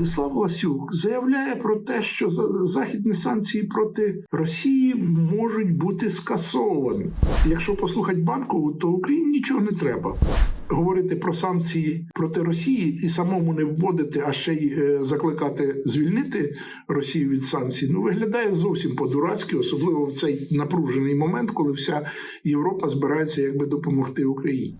Владислав Ласюк заявляє про те, що за- західні санкції проти Росії можуть бути скасовані. Якщо послухати банкову, то Україні нічого не треба. Говорити про санкції проти Росії і самому не вводити, а ще й е, закликати звільнити Росію від санкцій, ну виглядає зовсім по-дурацьки, особливо в цей напружений момент, коли вся Європа збирається якби допомогти Україні.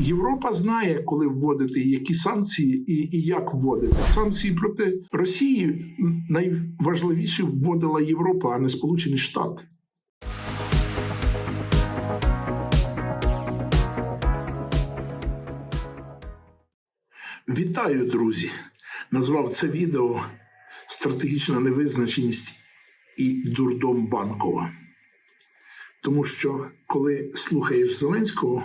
Європа знає, коли вводити які санкції і, і як вводити. Санкції проти Росії найважливіше вводила Європа, а не Сполучені Штати. Вітаю, друзі! Назвав це відео Стратегічна невизначеність і дурдом Банкова. Тому що коли слухаєш Зеленського,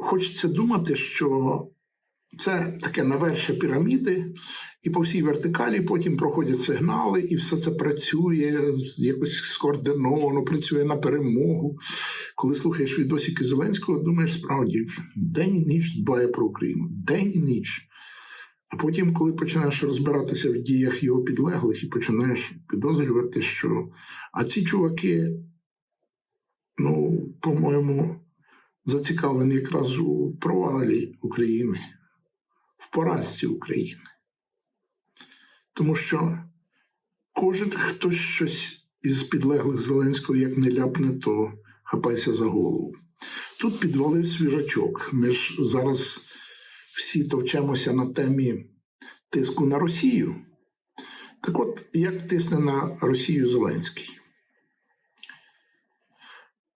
хочеться думати, що це таке навершя піраміди, і по всій вертикалі потім проходять сигнали, і все це працює якось скоординовано, працює на перемогу. Коли слухаєш відосики Зеленського, думаєш, справді день і ніч дбає про Україну. День і ніч. А потім, коли починаєш розбиратися в діях його підлеглих і починаєш підозрювати, що а ці чуваки, ну, по-моєму, зацікавлені якраз у провалі України, в поразці України. Тому що кожен хтось щось із підлеглих Зеленського, як не ляпне, то хапайся за голову. Тут підвалив свіжачок. Ми ж зараз всі товчемося на темі тиску на Росію. Так от, як тисне на Росію Зеленський?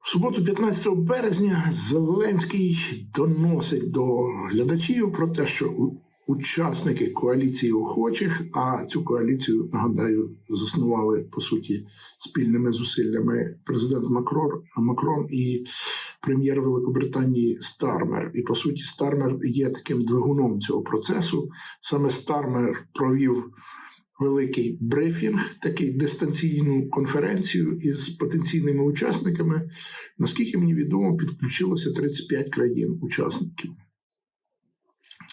В суботу, 15 березня, Зеленський доносить до глядачів про те, що учасники коаліції охочих, а цю коаліцію, нагадаю, заснували по суті спільними зусиллями президент Макрон, Макрон і прем'єр Великобританії Стармер. І по суті, Стармер є таким двигуном цього процесу. Саме Стармер провів великий брифінг, такий дистанційну конференцію із потенційними учасниками. Наскільки мені відомо, підключилося 35 країн-учасників.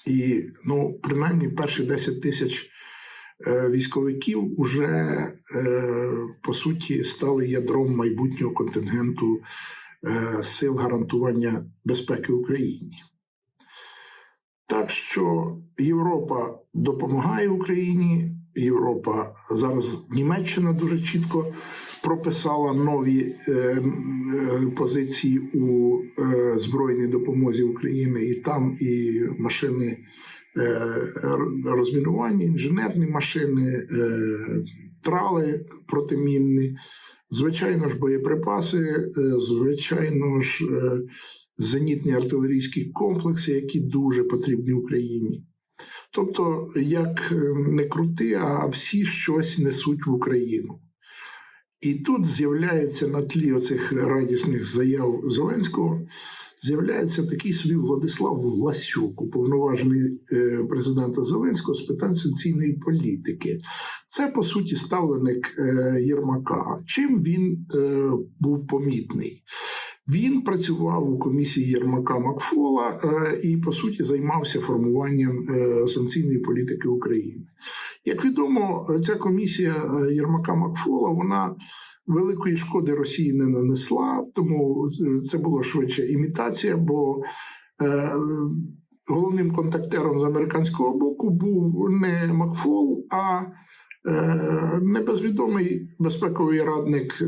І ну, принаймні перші 10 тисяч е, військовиків уже е, по суті стали ядром майбутнього контингенту е, сил гарантування безпеки Україні. Так що Європа допомагає Україні. Європа зараз Німеччина дуже чітко прописала нові е, е, позиції у е, збройній допомозі України, і там і машини е, розмінування, інженерні машини, е, трали протимінні, звичайно ж, боєприпаси, е, звичайно ж, е, зенітні артилерійські комплекси, які дуже потрібні Україні. Тобто, як е, не крути, а всі щось несуть в Україну. І тут з'являється на тлі оцих радісних заяв Зеленського, з'являється такий собі Владислав Власюк, уповноважений е, президента Зеленського з питань санкційної політики. Це по суті ставленик е, Єрмака. Чим він був помітний? Він працював у комісії Єрмака Макфола е, і, по суті, займався формуванням е, санкційної політики України. Як відомо, ця комісія е, Єрмака Макфола вона великої шкоди Росії не нанесла, тому це було швидше імітація, бо головним контактером з американського боку був не Макфол, а е, небезвідомий безпековий радник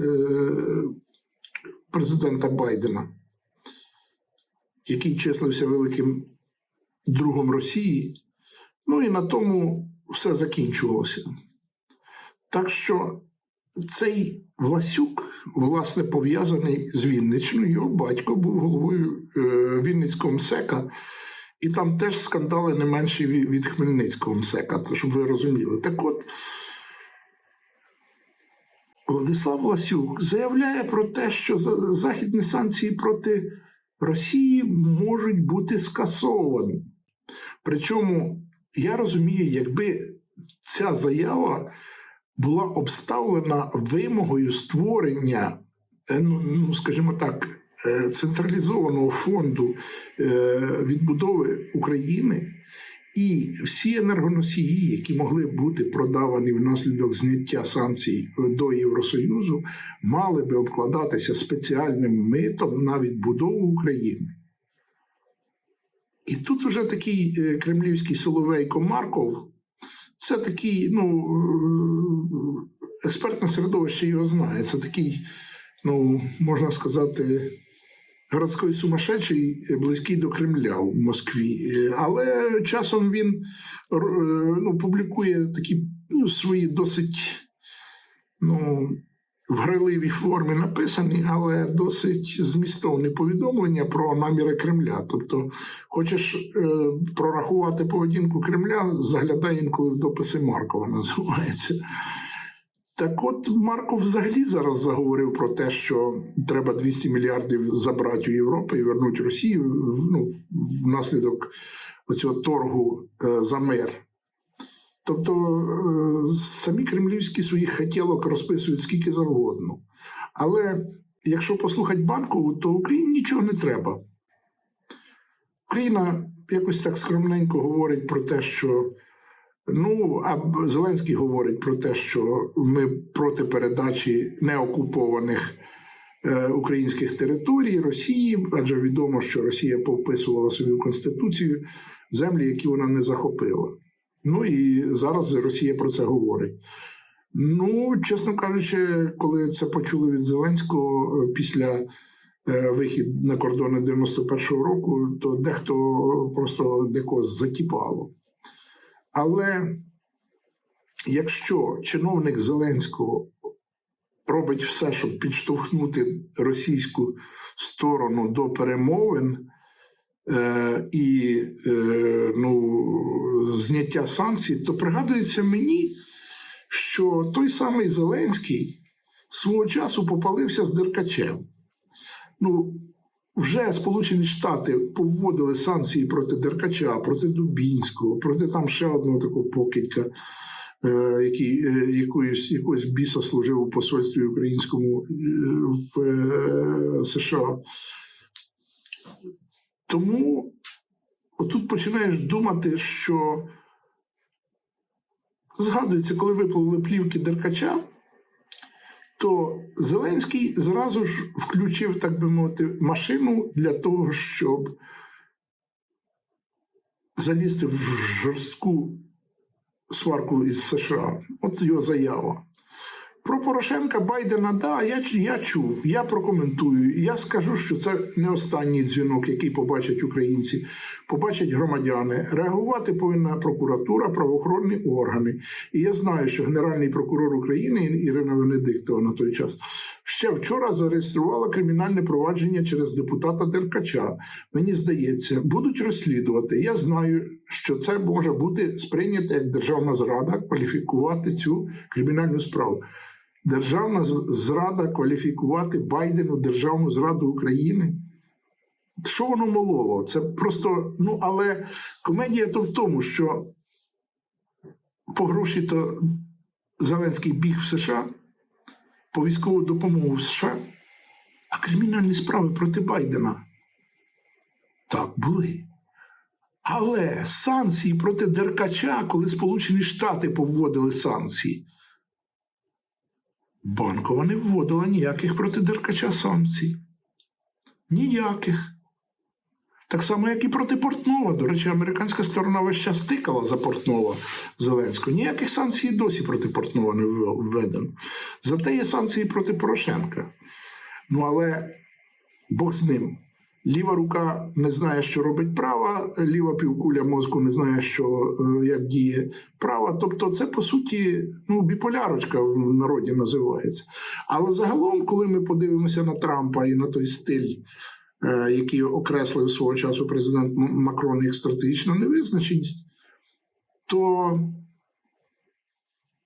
президента Байдена, який числився великим другом Росії. Ну і на тому все закінчувалося. Так що цей Власюк, власне, пов'язаний з Вінниччиною. Його батько був головою е, Вінницького МСЕКа, і там теж скандали не менші від, від Хмельницького МСЕКа, то щоб ви розуміли. Так от, Владислав Власюк заявляє про те, що за- західні санкції проти Росії можуть бути скасовані. Причому я розумію, якби ця заява була обставлена вимогою створення, е, ну, ну, скажімо так, е, централізованого фонду е, відбудови України, І всі енергоносії, які могли бути продавані внаслідок зняття санкцій до Євросоюзу, мали би обкладатися спеціальним митом на відбудову України. І тут вже такий е, кремлівський Соловейко Марков, це такий, ну, е, експертне середовище його знає. Це такий, ну, можна сказати, городський сумасшедший, е, близький до Кремля в Москві. Е, Але часом він е, ну, публікує такі ну, свої досить ну, в граливій формі написані, але досить змістовні повідомлення про наміри Кремля. Тобто, хочеш е, прорахувати поведінку Кремля, заглядай інколи в дописи Маркова називається. Так от Марков взагалі зараз заговорив про те, що треба 200 мільярдів забрати у Європу і вернути Росію ну, внаслідок оцього торгу е, за мир. Тобто е, самі кремлівські своїх хотілок розписують скільки завгодно. Але якщо послухати банкову, то Україні нічого не треба. Україна якось так скромненько говорить про те, що ну, а Зеленський говорить про те, що ми проти передачі неокупованих е, українських територій Росії, адже відомо, що Росія повписувала собі в Конституцію землі, які вона не захопила. Ну і зараз Росія про це говорить. Ну, чесно кажучи, коли це почули від Зеленського е, після е, вихід на кордони 91-го року, то дехто просто декого затіпало. Але якщо чиновник Зеленського робить все, щоб підштовхнути російську сторону до перемовин е, і е, ну, зняття санкцій, то пригадується мені, що той самий Зеленський свого часу попалився з Деркачем. Ну, вже Сполучені Штати повводили санкції проти Деркача, проти Дубінського, проти там ще одного такого покидька, е, який е, якоюсь, якогось біса служив у посольстві українському е, в США. Тому отут починаєш думати, що згадується, коли випливли плівки Деркача, то Зеленський зразу ж включив, так би мовити, машину для того, щоб залізти в жорстку сварку із США. От його заява. Про Порошенка Байдена, да, я, я чув, я прокоментую. Я скажу, що це не останній дзвінок, який побачать українці, побачать громадяни. Реагувати повинна прокуратура, правоохоронні органи. І я знаю, що Генеральний прокурор України Ірина Венедиктова на той час ще вчора зареєструвала кримінальне провадження через депутата Деркача. Мені здається, будуть розслідувати. Я знаю, що це може бути сприйнято як державна зрада, кваліфікувати цю кримінальну справу. Державна зрада кваліфікувати Байдену державну зраду України. Що воно мололо? Це просто, ну але комедія то в тому, що по гроші то Зеленський біг в США, по військову допомогу в США, а кримінальні справи проти Байдена. Так, були. Але санкції проти Деркача, коли Сполучені Штати повводили санкції, Банкова не вводила ніяких проти Деркача санкцій. Ніяких. Так само, як і проти Портнова. До речі, американська сторона весь час тикала за Портнова Зеленського. Ніяких санкцій досі проти Портнова не введено. Зате є санкції проти Порошенка. Ну але Бог з ним. Ліва рука не знає, що робить права, ліва півкуля мозку не знає, що е, як діє права. Тобто, це по суті ну, біполярочка в народі називається. Але загалом, коли ми подивимося на Трампа і на той стиль, е, який окреслив свого часу президент Макрон як стратегічну невизначеність, то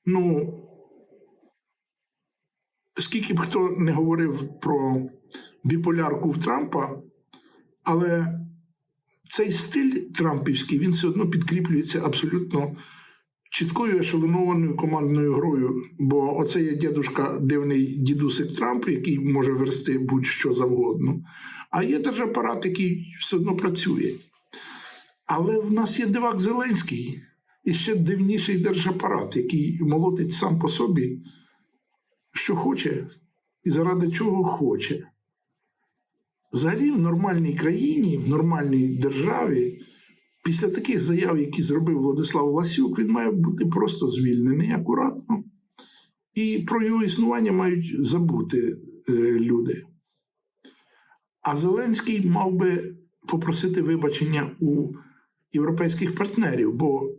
ну, скільки б хто не говорив про біполярку в Трампа, але цей стиль трампівський він все одно підкріплюється абсолютно чіткою ешелонованою командною грою. Бо оце є дідушка, дивний дідусик Трамп, який може версти будь-що завгодно. А є держапарат, який все одно працює. Але в нас є дивак Зеленський і ще дивніший держапарат, який молотить сам по собі, що хоче, і заради чого хоче. Взагалі, в нормальній країні, в нормальній державі, після таких заяв, які зробив Владислав Ласюк, він має бути просто звільнений акуратно. І про його існування мають забути е, люди. А Зеленський мав би попросити вибачення у європейських партнерів, бо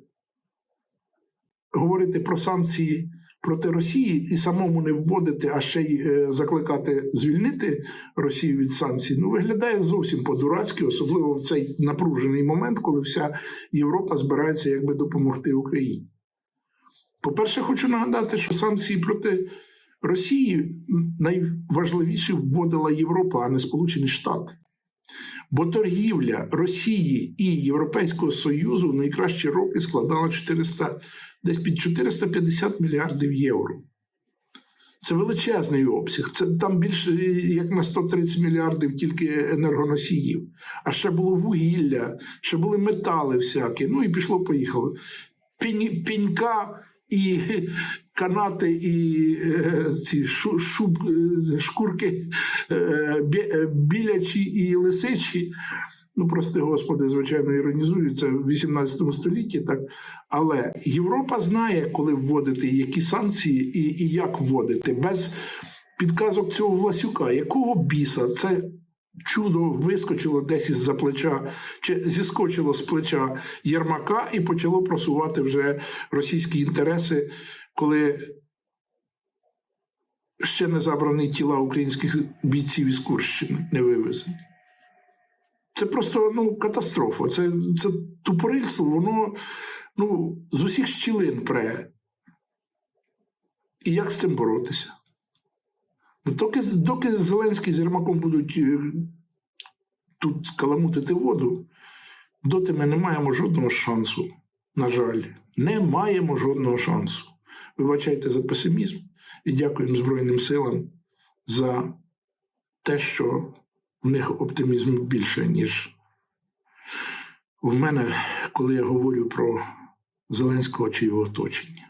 говорити про санкції проти Росії і самому не вводити, а ще й е, закликати звільнити Росію від санкцій, ну виглядає зовсім по-дурацьки, особливо в цей напружений момент, коли вся Європа збирається якби допомогти Україні. По-перше, хочу нагадати, що санкції проти Росії найважливіше вводила Європа, а не Сполучені Штати. Бо торгівля Росії і Європейського Союзу в найкращі роки складала 400, десь під 450 мільярдів євро. Це величезний обсяг. Це там більше як на 130 мільярдів тільки енергоносіїв. А ще було вугілля, ще були метали всякі. Ну і пішло-поїхало. Пінь, пінька і канати, і е, ці шу, шуб, е, шкурки е, білячі і лисичі. Ну, прости господи, звичайно, іронізую, це в 18 столітті, так. Але Європа знає, коли вводити які санкції і, і як вводити, без підказок цього Власюка. Якого біса це чудо вискочило десь із за плеча, чи зіскочило з плеча Єрмака і почало просувати вже російські інтереси, коли ще не забрані тіла українських бійців із Курщини, не вивезені. Це просто ну, катастрофа. Це, це тупорильство, воно ну, з усіх щілин пре. І як з цим боротися? Доки, доки Зеленський з Єрмаком будуть е, тут каламутити воду, доти ми не маємо жодного шансу. На жаль, не маємо жодного шансу. Вибачайте за песимізм і дякуємо Збройним силам за те, що в них оптимізм більше, ніж в мене, коли я говорю про Зеленського чи його оточення.